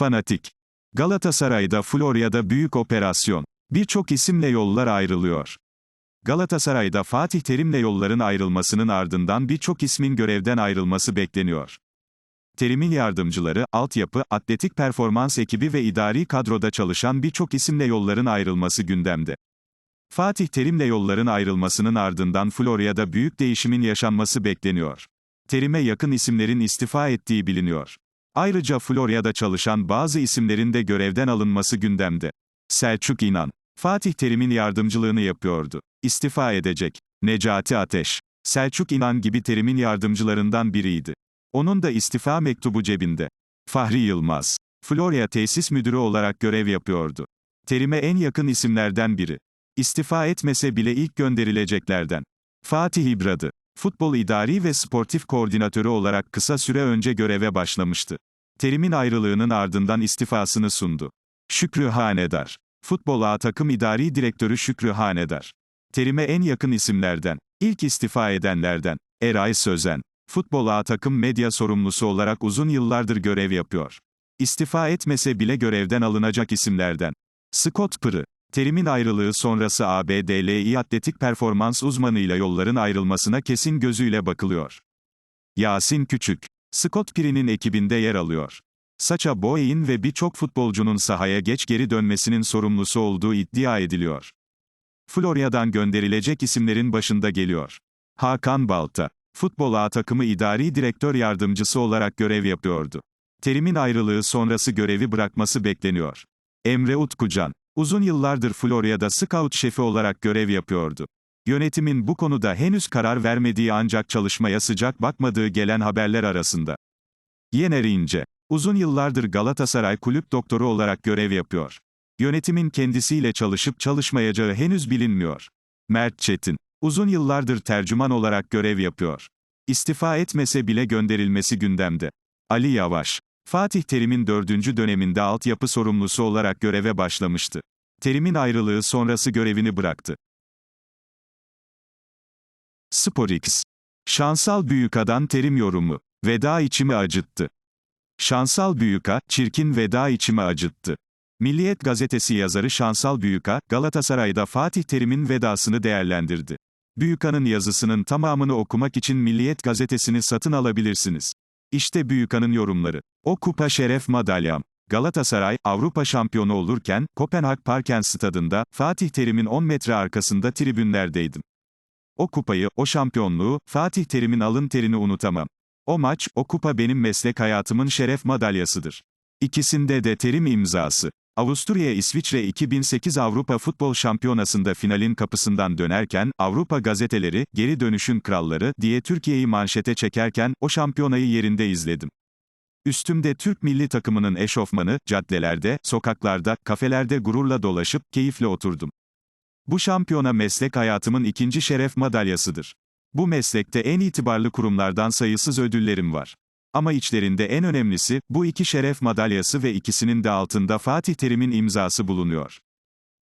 Fanatik. Galatasaray'da Florya'da büyük operasyon. Birçok isimle yollar ayrılıyor. Galatasaray'da Fatih Terim'le yolların ayrılmasının ardından birçok ismin görevden ayrılması bekleniyor. Terim'in yardımcıları, altyapı, atletik performans ekibi ve idari kadroda çalışan birçok isimle yolların ayrılması gündemde. Fatih Terim'le yolların ayrılmasının ardından Florya'da büyük değişimin yaşanması bekleniyor. Terim'e yakın isimlerin istifa ettiği biliniyor. Ayrıca Florya'da çalışan bazı isimlerin de görevden alınması gündemde. Selçuk İnan, Fatih Terim'in yardımcılığını yapıyordu. İstifa edecek. Necati Ateş, Selçuk İnan gibi Terim'in yardımcılarından biriydi. Onun da istifa mektubu cebinde. Fahri Yılmaz, Florya tesis müdürü olarak görev yapıyordu. Terim'e en yakın isimlerden biri. İstifa etmese bile ilk gönderileceklerden. Fatih İbradı, futbol idari ve sportif koordinatörü olarak kısa süre önce göreve başlamıştı. Terim'in ayrılığının ardından istifasını sundu. Şükrü Hanedar, futbol A takım idari direktörü Şükrü Hanedar. Terim'e en yakın isimlerden, ilk istifa edenlerden, Eray Sözen, futbol A takım medya sorumlusu olarak uzun yıllardır görev yapıyor. İstifa etmese bile görevden alınacak isimlerden. Scott Pırı, Terim'in ayrılığı sonrası ABDLİ atletik performans uzmanıyla yolların ayrılmasına kesin gözüyle bakılıyor. Yasin Küçük, Scott Piri'nin ekibinde yer alıyor. Saça Boey'in ve birçok futbolcunun sahaya geç geri dönmesinin sorumlusu olduğu iddia ediliyor. Florya'dan gönderilecek isimlerin başında geliyor. Hakan Balta, futbol A takımı idari direktör yardımcısı olarak görev yapıyordu. Terim'in ayrılığı sonrası görevi bırakması bekleniyor. Emre Utkucan, uzun yıllardır Florya'da scout şefi olarak görev yapıyordu. Yönetimin bu konuda henüz karar vermediği ancak çalışmaya sıcak bakmadığı gelen haberler arasında. Yener İnce, uzun yıllardır Galatasaray kulüp doktoru olarak görev yapıyor. Yönetimin kendisiyle çalışıp çalışmayacağı henüz bilinmiyor. Mert Çetin, uzun yıllardır tercüman olarak görev yapıyor. İstifa etmese bile gönderilmesi gündemde. Ali Yavaş, Fatih Terim'in dördüncü döneminde altyapı sorumlusu olarak göreve başlamıştı. Terim'in ayrılığı sonrası görevini bıraktı. SporX. Şansal Büyüka'dan terim yorumu. Veda içimi acıttı. Şansal Büyüka, çirkin veda içimi acıttı. Milliyet gazetesi yazarı Şansal Büyüka, Galatasaray'da Fatih Terim'in vedasını değerlendirdi. Büyüka'nın yazısının tamamını okumak için Milliyet gazetesini satın alabilirsiniz. İşte Büyüka'nın yorumları. O kupa şeref madalyam. Galatasaray, Avrupa şampiyonu olurken, Kopenhag Parken stadında, Fatih Terim'in 10 metre arkasında tribünlerdeydim. O kupayı, o şampiyonluğu, Fatih Terim'in alın terini unutamam. O maç, o kupa benim meslek hayatımın şeref madalyasıdır. İkisinde de terim imzası. Avusturya İsviçre 2008 Avrupa Futbol Şampiyonası'nda finalin kapısından dönerken, Avrupa gazeteleri, geri dönüşün kralları, diye Türkiye'yi manşete çekerken, o şampiyonayı yerinde izledim. Üstümde Türk milli takımının eşofmanı, caddelerde, sokaklarda, kafelerde gururla dolaşıp, keyifle oturdum. Bu şampiyona meslek hayatımın ikinci şeref madalyasıdır. Bu meslekte en itibarlı kurumlardan sayısız ödüllerim var. Ama içlerinde en önemlisi, bu iki şeref madalyası ve ikisinin de altında Fatih Terim'in imzası bulunuyor.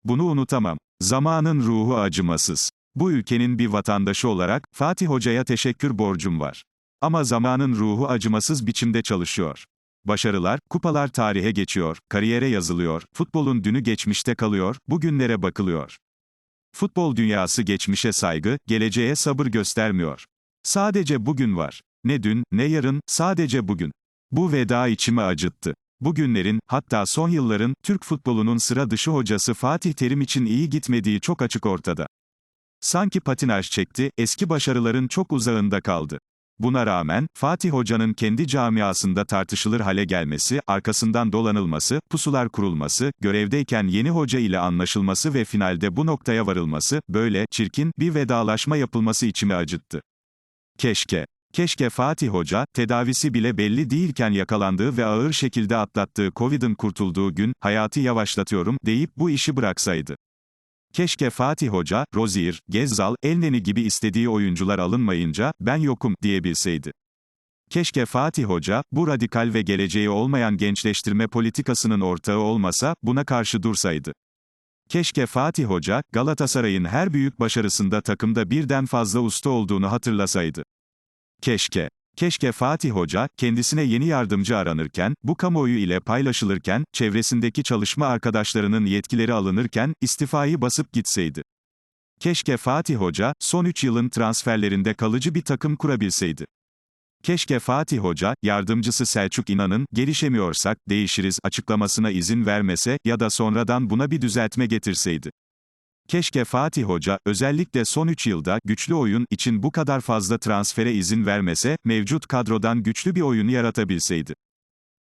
Bunu unutamam. Zamanın ruhu acımasız. Bu ülkenin bir vatandaşı olarak, Fatih Hoca'ya teşekkür borcum var. Ama zamanın ruhu acımasız biçimde çalışıyor. Başarılar, kupalar tarihe geçiyor, kariyere yazılıyor, futbolun dünü geçmişte kalıyor, bugünlere bakılıyor. Futbol dünyası geçmişe saygı, geleceğe sabır göstermiyor. Sadece bugün var. Ne dün, ne yarın, sadece bugün. Bu veda içimi acıttı. Bugünlerin, hatta son yılların, Türk futbolunun sıra dışı hocası Fatih Terim için iyi gitmediği çok açık ortada. Sanki patinaj çekti, eski başarıların çok uzağında kaldı. Buna rağmen, Fatih Hoca'nın kendi camiasında tartışılır hale gelmesi, arkasından dolanılması, pusular kurulması, görevdeyken yeni hoca ile anlaşılması ve finalde bu noktaya varılması, böyle, çirkin, bir vedalaşma yapılması içimi acıttı. Keşke. Keşke Fatih Hoca, tedavisi bile belli değilken yakalandığı ve ağır şekilde atlattığı Covid'in kurtulduğu gün, hayatı yavaşlatıyorum, deyip bu işi bıraksaydı. Keşke Fatih Hoca, Rozier, Gezzal, Elneni gibi istediği oyuncular alınmayınca, ben yokum, diyebilseydi. Keşke Fatih Hoca, bu radikal ve geleceği olmayan gençleştirme politikasının ortağı olmasa, buna karşı dursaydı. Keşke Fatih Hoca, Galatasaray'ın her büyük başarısında takımda birden fazla usta olduğunu hatırlasaydı. Keşke. Keşke Fatih Hoca, kendisine yeni yardımcı aranırken, bu kamuoyu ile paylaşılırken, çevresindeki çalışma arkadaşlarının yetkileri alınırken, istifayı basıp gitseydi. Keşke Fatih Hoca, son 3 yılın transferlerinde kalıcı bir takım kurabilseydi. Keşke Fatih Hoca, yardımcısı Selçuk İnan'ın, gelişemiyorsak, değişiriz açıklamasına izin vermese ya da sonradan buna bir düzeltme getirseydi. Keşke Fatih Hoca, özellikle son 3 yılda, güçlü oyun için bu kadar fazla transfere izin vermese, mevcut kadrodan güçlü bir oyun yaratabilseydi.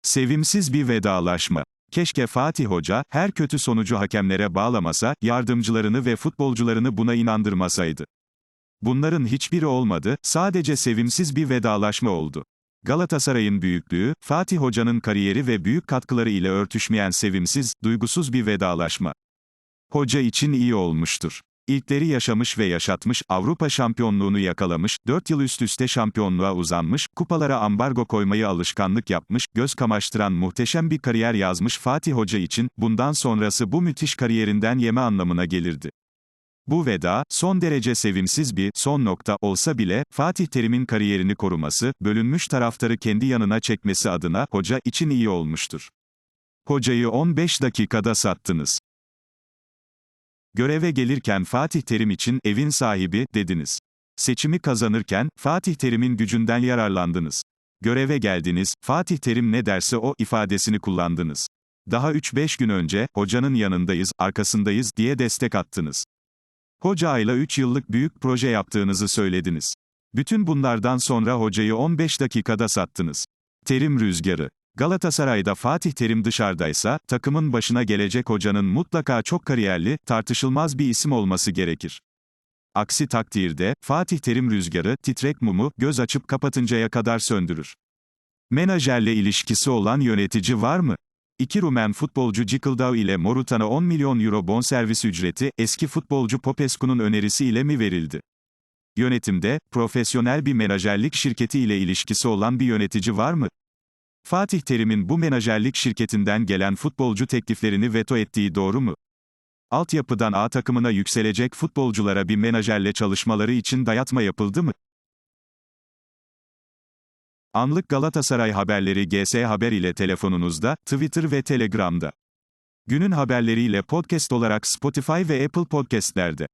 Sevimsiz bir vedalaşma. Keşke Fatih Hoca, her kötü sonucu hakemlere bağlamasa, yardımcılarını ve futbolcularını buna inandırmasaydı. Bunların hiçbiri olmadı, sadece sevimsiz bir vedalaşma oldu. Galatasaray'ın büyüklüğü, Fatih Hoca'nın kariyeri ve büyük katkıları ile örtüşmeyen sevimsiz, duygusuz bir vedalaşma. Hoca için iyi olmuştur. İlkleri yaşamış ve yaşatmış, Avrupa şampiyonluğunu yakalamış, 4 yıl üst üste şampiyonluğa uzanmış, kupalara ambargo koymayı alışkanlık yapmış, göz kamaştıran muhteşem bir kariyer yazmış Fatih Hoca için, bundan sonrası bu müthiş kariyerinden yeme anlamına gelirdi. Bu veda, son derece sevimsiz bir son nokta olsa bile, Fatih Terim'in kariyerini koruması, bölünmüş taraftarı kendi yanına çekmesi adına, hoca için iyi olmuştur. Hocayı 15 dakikada sattınız. Göreve gelirken Fatih Terim için evin sahibi dediniz. Seçimi kazanırken Fatih Terim'in gücünden yararlandınız. Göreve geldiniz, Fatih Terim ne derse o ifadesini kullandınız. Daha 3-5 gün önce hocanın yanındayız, arkasındayız diye destek attınız. Hoca ile 3 yıllık büyük proje yaptığınızı söylediniz. Bütün bunlardan sonra hocayı 15 dakikada sattınız. Terim rüzgarı. Galatasaray'da Fatih Terim dışarıdaysa, takımın başına gelecek hocanın mutlaka çok kariyerli, tartışılmaz bir isim olması gerekir. Aksi takdirde, Fatih Terim rüzgarı, titrek mumu, göz açıp kapatıncaya kadar söndürür. Menajerle ilişkisi olan yönetici var mı? İki Rumen futbolcu Cikıldao ile Morutan'a 10 milyon euro bonservis ücreti, eski futbolcu Popescu'nun önerisiyle mi verildi? Yönetimde, profesyonel bir menajerlik şirketi ile ilişkisi olan bir yönetici var mı? Fatih Terim'in bu menajerlik şirketinden gelen futbolcu tekliflerini veto ettiği doğru mu? Altyapıdan A takımına yükselecek futbolculara bir menajerle çalışmaları için dayatma yapıldı mı? Anlık Galatasaray haberleri GS Haber ile telefonunuzda, Twitter ve Telegram'da. Günün haberleriyle podcast olarak Spotify ve Apple Podcast'lerde.